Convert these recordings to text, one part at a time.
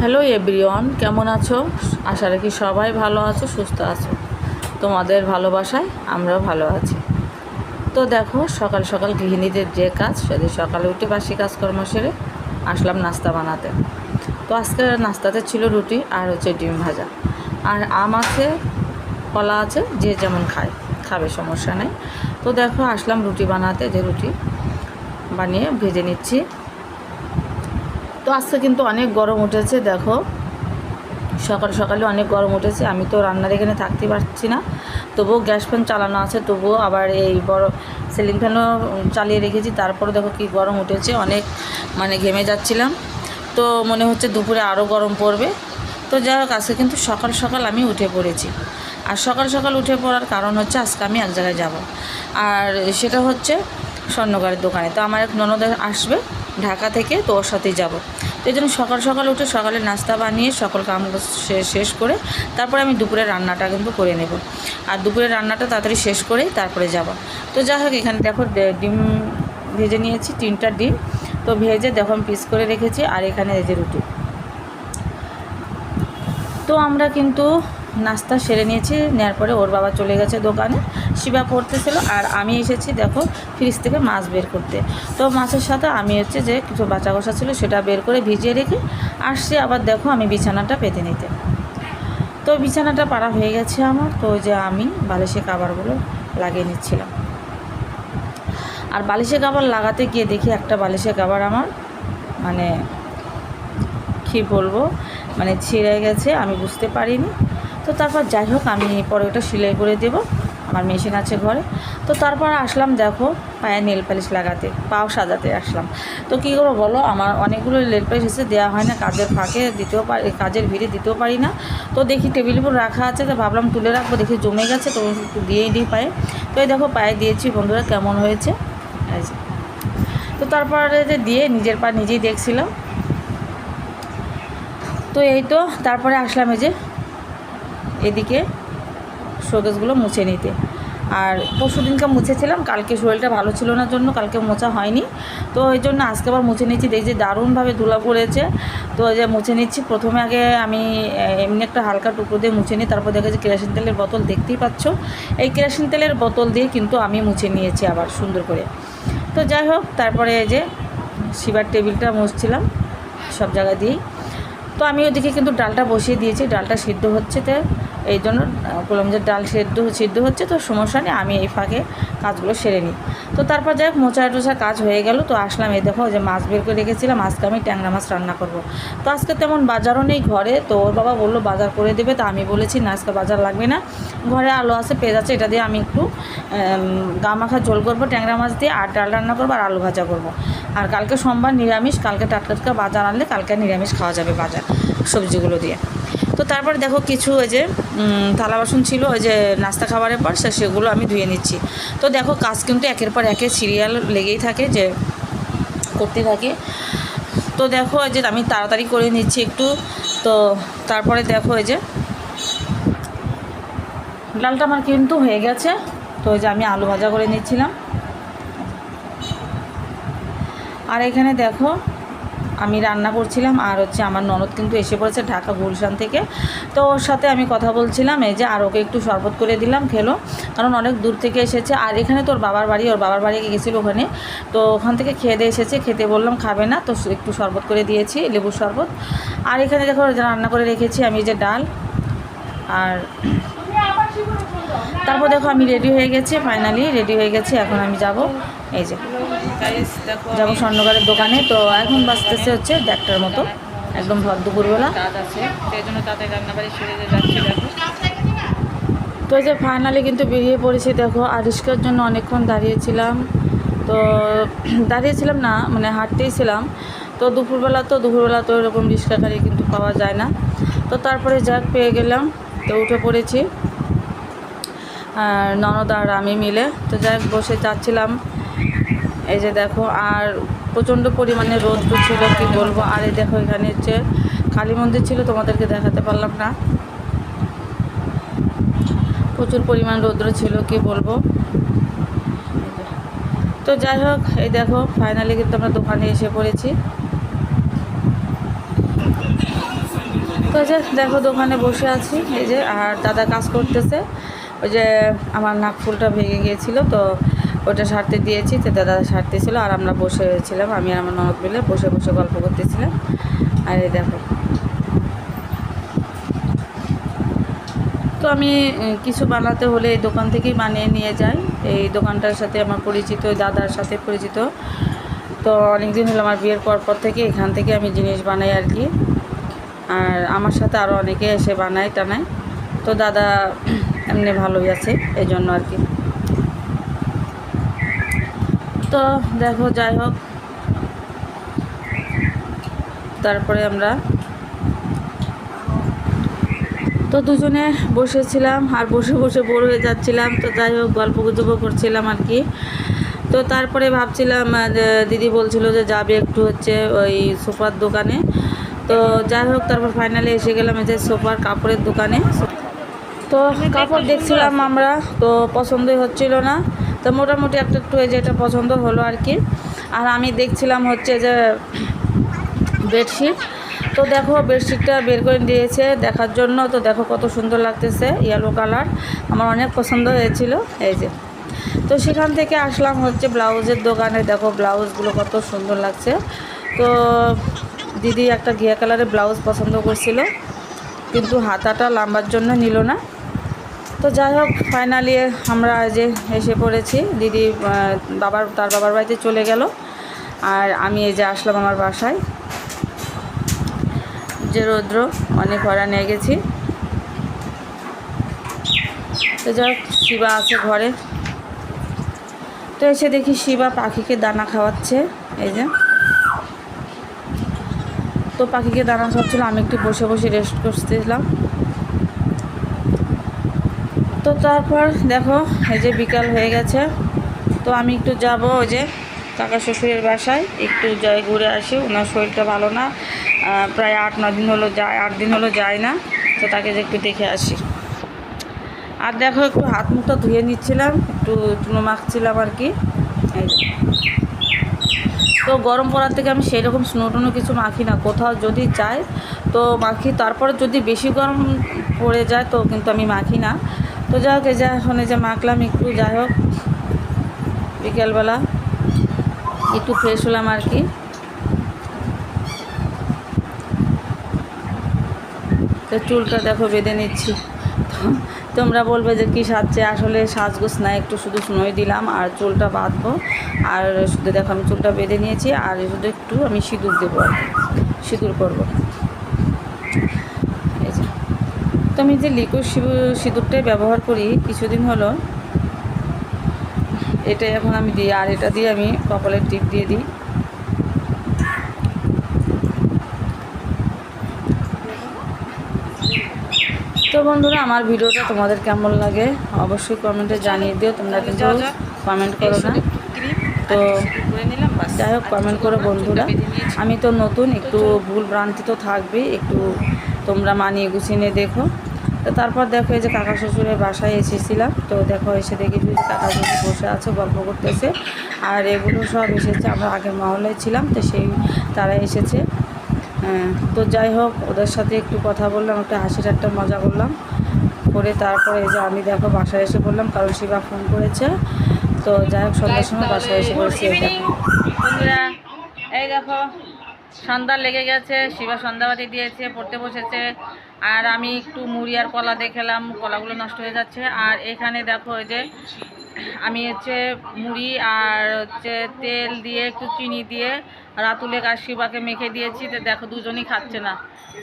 Hello everyone, কেমন আছো? আশা রাখি সবাই ভালো আছো, সুস্থ আছো। তোমাদের ভালোবাসায় আমরাও ভালো আছি। তো দেখো, সকাল সকাল গৃহিণীদের যে কাজ, সেদিন সকালে উঠে বাসি কাজকর্ম সেরে আসলাম নাস্তা বানাতে। তো আজকে নাস্তাতে ছিল রুটি আর হচ্ছে ডিম ভাজা। আর আম আছে, কলা আছে, যে যেমন খায়, খাবে সমস্যা নেই। তো দেখো, আসলাম রুটি বানাতে, যে রুটি বানিয়ে ভেজে নিচ্ছি। তো আজকে কিন্তু অনেক গরম উঠেছে, দেখো। সকাল সকালে অনেক গরম উঠেছে, আমি তো রান্নার এখানে থাকতে পারছি না। তবুও গ্যাস ফ্যান চালানো আছে, তবুও আবার এই বড় সিলিং ফ্যানও চালিয়ে রেখেছি, তারপরে দেখো কি গরম উঠেছে, অনেক মানে ঘেমে যাচ্ছিলাম। তো মনে হচ্ছে দুপুরে আরও গরম পড়বে। তো যাই হোক, আজকে কিন্তু সকাল সকাল আমি উঠে পড়েছি। আর সকাল সকাল উঠে পড়ার কারণ হচ্ছে আজকে আমি এক জায়গায় যাব। আর সেটা হচ্ছে স্বর্ণকারের দোকানে। তো আমার এক ননদের আসবে ঢাকা থেকে তো ওর সাথেই যাব। তো এই জন্য সকাল সকাল উঠে সকালে নাস্তা বানিয়ে সকল কাম শেষ করে তারপরে আমি দুপুরে রান্নাটা কিন্তু করে নেব। আর দুপুরে রান্নাটা তাড়াতাড়ি শেষ করেই তারপরে যাব। তো যাই হোক, এখানে দেখো ডিম ভেজে নিয়েছি, তিনটা ডিম। তো ভেজে দেখো আমি পিস করে রেখেছি, আর এখানে এই যে রুটি। তো আমরা কিন্তু নাস্তা সেরে নিয়েছি নেওয়ার পরে ওর বাবা চলে গেছে দোকানে, শিবা পড়তেছিল, আর আমি এসেছি দেখো ফ্রিজ থেকে মাছ বের করতে। তো মাছের সাথে আমি হচ্ছে যে কিছু বাঁচা কষা ছিল সেটা বের করে ভিজিয়ে রেখে আসছি, আবার দেখো আমি বিছানাটা পেতে নিতে। তো বিছানাটা পাড়া হয়ে গেছে আমার, তো যে আমি বালিশে কাবারগুলো লাগিয়ে নিচ্ছিলাম। আর বালিশে কাবার লাগাতে গিয়ে দেখি একটা বালিশে কাবার আমার মানে কী বলব মানে ছিঁড়ে গেছে, আমি বুঝতে পারিনি। তো তারপর যাই হোক, আমি পরে ওটা সেলাই করে দেব। আমার মেশিন আছে ঘরে। তো তারপর আসলাম, দেখো, পায়ে নেল পালিশ লাগাতে, পাও সাজাতে আসলাম। তো কী করব বলো, আমার অনেকগুলো নেল পালিশ এসে দেওয়া হয় না, কাজের ফাঁকে দিতেও পারি কাজের ভিড়ে দিতেও পারি না। তো দেখি টেবিলের উপর রাখা আছে, তো ভাবলাম তুলে রাখব, দেখি জমে গেছে, তো দিয়েই দিই পায়ে। তো এই দেখো, পায়ে দিয়েছি, বন্ধুরা, কেমন হয়েছে? তো তারপরে যে দিয়ে নিজের পা নিজেই দেখছিলাম। তো এই তো, তারপরে আসলাম এই যে এদিকে শোকেসগুলো মুছে নিতে। আর পরশু দিনকে মুছেছিলাম, কালকে শরীরটা ভালো ছিল না জন্য কালকে মোছা হয়নি। তো ওই জন্য আজকে আবার মুছে নিচ্ছি দেখছি দারুণভাবে ধুলা পড়েছে। তো যে মুছে নিচ্ছি, প্রথমে আগে আমি এমনি একটা হালকা টুকরো দিয়ে মুছে নিই, তারপর দেখেছি কেরাসিন তেলের বোতল দেখতেই পাচ্ছ। এই কেরাসিন তেলের বোতল দিয়ে কিন্তু আমি মুছে নিয়েছি আবার সুন্দর করে। তো যাই হোক, তারপরে এই যে শিবার টেবিলটা মুছছিলাম সব জায়গা দিয়েই। তো আমি ওদিকে কিন্তু ডালটা বসিয়ে দিয়েছি, ডালটা সিদ্ধ হচ্ছে তো। এই জন্য বললাম যে ডাল সেদ্ধ, সিদ্ধ হচ্ছে, তো সমস্যা নেই, আমি এই ফাঁকে কাজগুলো সেরে নিই। তো তারপর যাই হোক মোচা টোচা কাজ হয়ে গেল, তো আসলাম, এই দেখো, যে মাছ বের করে রেখেছিলাম, আজকে আমি ট্যাংরা মাছ রান্না করব। তো আজকে তেমন বাজারও নেই ঘরে, তো ওর বাবা বলল, বাজার করে দেবে। তো আমি বলেছি, না, আজকে বাজার লাগবে না। ঘরে আলু আছে, পেঁয়াজ আছে, এটা দিয়ে আমি একটু গা মাখা ঝোল করব, ট্যাংরা মাছ দিয়ে, আর ডাল রান্না করব, আর আলু ভাজা করব। আর কালকে সোমবার নিরামিষ, কালকে টাটকা টাটকা বাজার আনলে, কালকে নিরামিষ খাওয়া যাবে বাজার, সবজিগুলো দিয়ে। তো তারপরে দেখো কিছু ওই যে থালা বাসন ছিল, ওই যে নাস্তা খাবারের পর সে- সেগুলো আমি ধুয়ে নিচ্ছি। তো দেখো, কাজ কিন্তু একের পর একে সিরিয়াল লেগেই থাকে, যে করতে থাকে। তো দেখো যে আমি তাড়াতাড়ি করে নিচ্ছি একটু। তো তারপরে দেখো, এই যে ডালটা আমার কিন্তু হয়ে গেছে। তো ওই যে আমি আলু ভাজা করে নিচ্ছিলাম। আর এখানে দেখো আমি রান্না করছিলাম আর হচ্ছে আমার ননদ কিন্তু এসে পড়েছে ঢাকা গুলশান থেকে। তো ওর সাথে আমি কথা বলছিলাম, এই যে আর ওকে একটু শরবত করে দিলাম খেলো, কারণ অনেক দূর থেকে এসেছে। আর এখানে তোর বাবার বাড়ি, ওর বাবার বাড়ি গেছিল ওখানে। তো ওখান থেকে খেয়ে দিয়ে এসেছে, খেতে বললাম খাবে না, তো একটু শরবত করে দিয়েছি, লেবুর শরবত। আর এখানে দেখো রান্না করে রেখেছি, আমি যে ডাল আর তারপর দেখো আমি রেডি হয়ে গেছি ফাইনালি রেডি হয়ে গেছি, এখন আমি যাব। এই যে। যাব স্বর্ণকারের দোকানে। তো এখন বাঁচতেছে হচ্ছে দেড়টার মতো। একদম ভর দুপুরবেলা। তো যে ফাইনালি কিন্তু বেরিয়ে পড়েছি দেখো। আর রিস্কার জন্য অনেকক্ষণ দাঁড়িয়েছিলাম। তো দাঁড়িয়েছিলাম না মানে হাঁটতেই ছিলাম। তো দুপুরবেলা তো দুপুরবেলা তো এরকম রিক্সা গাড়ি কিন্তু পাওয়া যায় না। তো তারপরে যাক পেয়ে গেলাম। তো উঠে পড়েছি। আর ননদ আর আমি মিলে। তো যাক বসে যাচ্ছিলাম এই যে দেখো, আর প্রচণ্ড পরিমাণে রৌদ্র ছিল কি বলব? আর এই দেখো, এখানে হচ্ছে কালী মন্দির ছিল, তোমাদেরকে দেখাতে পারলাম না। প্রচুর পরিমাণ রৌদ্র ছিল, কি বলব? তো যাই হোক, এই দেখো ফাইনালি কিন্তু আমরা দোকানে এসে পড়েছি। তো যে দেখো, দোকানে বসে আছি, এই যে, আর দাদা কাজ করতেছে। ওই যে আমার নাক ফুলটা ভেঙে গিয়েছিল, তো ওটা সারতে দিয়েছি, তো দাদা সারতেছিল আর আমরা বসে ছিলাম, আমি আর আমার ননদ মিলে বসে বসে গল্প করতেছিলাম। আর এই দেখো। তো আমি কিছু বানাতে হলে এই দোকান থেকেই বানিয়ে নিয়ে যাই। এই দোকানটার সাথে আমার পরিচিত দাদার সাথে পরিচিত। তো অনেক দিন হলো আমার বিয়ের পর পর থেকে এখান থেকে আমি জিনিস বানাই আর কি। আর আমার সাথে আরও অনেকে এসে বানায় টানায় তো দাদা এমনি ভালোই আছে, এই জন্য আর কি। তো দেখো যাই হোক। তারপরে আমরা তো দুজনে বসেছিলাম আর বসে বসে বোর হয়ে যাচ্ছিলাম। তো যাই হোক গল্প গুজবও করছিলাম আর কি। তো তারপরে ভাবছিলাম দিদি বলছিল যে যাবে একটু হচ্ছে ওই সোফার দোকানে। তো যাই হোক তারপর ফাইনালি এসে গেলাম যে সোফার কাপড়ের দোকানে। তো কাপড় দেখছিলাম আমরা তো পছন্দই হচ্ছিল না। তো মোটামুটি একটা একটু এই যে এটা পছন্দ হলো আর কি। আর আমি দেখছিলাম হচ্ছে যে বেডশিট। তো দেখো, বেডশিটটা বের করে দিয়েছে দেখার জন্য। তো দেখো কত সুন্দর লাগতেছে ইয়েলো কালার আমার অনেক পছন্দ হয়েছিল। এই যে। তো সেখান থেকে আসলাম হচ্ছে ব্লাউজের দোকানে। দেখো ব্লাউজগুলো কত সুন্দর লাগছে। তো দিদি একটা ঘিয়া কালারের ব্লাউজ পছন্দ করছিল। কিন্তু হাতাটা লাম্বার জন্য নিল না। তো যাই হোক ফাইনালি আমরা যে এসে পড়েছি। দিদি বাবার, তার বাবার বাড়িতে চলে গেল। আর আমি এই যে আসলাম আমার বাসায়। যে রৌদ্র, অনেক হরা নিয়ে গেছি। তো যাই শিবা আছে ঘরে। তো এসে দেখি শিবা পাখিকে দানা খাওয়াচ্ছে। এই যে। তো পাখিকে দানা খাওয়াচ্ছিল, আমি একটু বসে বসে রেস্ট করতেছিলাম তো তারপর দেখো, এই যে বিকাল হয়ে গেছে। তো আমি একটু যাব ওই যে কাকা শ্বশুরের বাসায়, একটু যাই ঘুরে আসি। ওনার শরীরটা ভালো না। প্রায় আট ন দিন হলো যায়, আট দিন হলো যায় না। তো তাকে যে একটু দেখে আসি। আর দেখো, একটু হাত মুখটা ধুয়ে নিচ্ছিলাম, একটু চুনো মাখছিলাম আর কি। তো গরম পড়ার থেকে আমি সেই রকম স্নো টুনো কিছু মাখি না। কোথাও যদি যাই তো মাখি। তারপরে যদি বেশি গরম পড়ে যায়, তো কিন্তু আমি মাখি না। তো যাই হোক, এই যে এখন এই যে মাখলাম একটু, যাই হোক। বিকেলবেলা একটু ফ্রেশ হলাম আর কি। তো চুলটা দেখো বেঁধে নিচ্ছি। তোমরা বলবে যে কী সাজছে? আসলে সাজগোজ না, একটু শুধু স্নোই দিলাম আর চুলটা বাঁধবো। আর শুধু দেখো আমি চুলটা বেঁধে নিয়েছি, আর শুধু একটু আমি সিঁদুর দেবো আর সিঁদুর করব এই যে তো আমি যে লিকুইড সিঁদুরটাই ব্যবহার করি কিছুদিন হলো এটা এখন আমি দিই আর এটা দিয়ে আমি কপালের টিপ দিয়ে দিই। তো বন্ধুরা আমার ভিডিওটা তোমাদের কেমন লাগে অবশ্যই কমেন্টে জানিয়ে দিও তোমরা কিন্তু কমেন্ট করো না। তো যাই হোক কমেন্ট করো বন্ধুরা। আমি তো নতুন একটু ভুল ভ্রান্তি তো থাকবেই একটু তোমরা মানিয়ে গুছিয়ে নিয়ে দেখো। তো তারপর দেখো এই যে কাকা শ্বশুরের বাসায় এসেছিলাম। তো দেখো এসে দেখি যে কাকা শ্বশুর বসে আছে গল্প করতেছে। আর এগুলো সব এসেছে আমরা আগে মহলায় ছিলাম তো সেই তারা এসেছে। হ্যাঁ, তো যাই হোক ওদের সাথে একটু কথা বললাম একটু হাসি ঠাট্টা মজা করলাম। করে তারপরে এই যে আমি দেখো বাসায় এসে বললাম কারণ শিবা ফোন করেছে। তো যাই হোক সন্ধ্যার সময় বাসায় এসে পড়েছি বন্ধুরা। এই দেখো সন্ধ্যা লেগে গেছে শিবা সন্ধ্যাবাতি দিয়েছে পড়তে বসেছে। আর আমি একটু মুড়ি আর কলা দেখলাম কলাগুলো নষ্ট হয়ে যাচ্ছে। আর এখানে দেখো যে, আমি হচ্ছে মুড়ি আর হচ্ছে তেল দিয়ে একটু চিনি দিয়ে রাতুলে আর শিবাকে মেখে দিয়েছি। তো দেখো দুজনই খাচ্ছে না।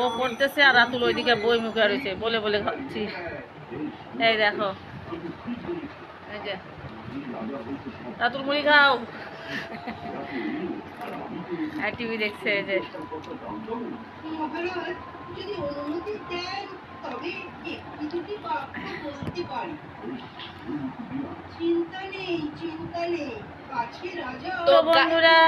ও পড়তেছে আর রাতুল ওইদিকে বই মুখে রয়েছে। বলে বলে খাচ্ছি। এই দেখো। এই যে। রাতুল, মুড়ি খাও। আর টিভি দেখছে এই যে। যদি অনুমতি দেন তবে একটি দুটি বাক্য বলতে পারি? চিন্তা নেই চিন্তা নেই কাছে রাজা তো বন্ধুরা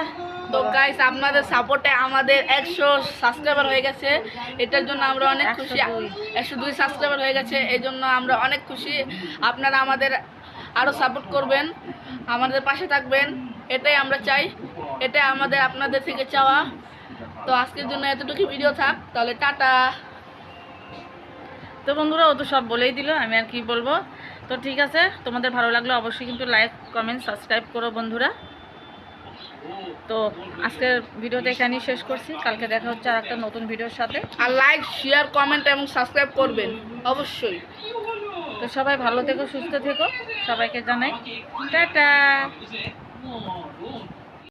তো গাইস আপনাদের সাপোর্টে আমাদের একশো সাবস্ক্রাইবার হয়ে গেছে। এটার জন্য আমরা অনেক খুশি। একশো দুই সাবস্ক্রাইবার হয়ে গেছে। এই জন্য আমরা অনেক খুশি। আপনারা আমাদের আরও সাপোর্ট করবেন। আমাদের পাশে থাকবেন। এটাই আমরা চাই। এটাই আমাদের আপনাদের থেকে চাওয়া। তো আজকের জন্য এতটুকু ভিডিও থাক তাহলে টাটা। তো বন্ধুরা ও তো সব বলেই দিল আমি আর কি বলব? তো ঠিক আছে তোমাদের ভালো লাগলে অবশ্যই কিন্তু লাইক কমেন্ট সাবস্ক্রাইব করো বন্ধুরা। তো আজকের ভিডিওটা এখানেই শেষ করছি কালকে দেখা হচ্ছে আর একটা নতুন ভিডিওর সাথে। আর লাইক শেয়ার কমেন্ট এবং সাবস্ক্রাইব করবেন অবশ্যই। তো সবাই ভালো থেকো সুস্থ থেকো সবাইকে জানাই। টাটা!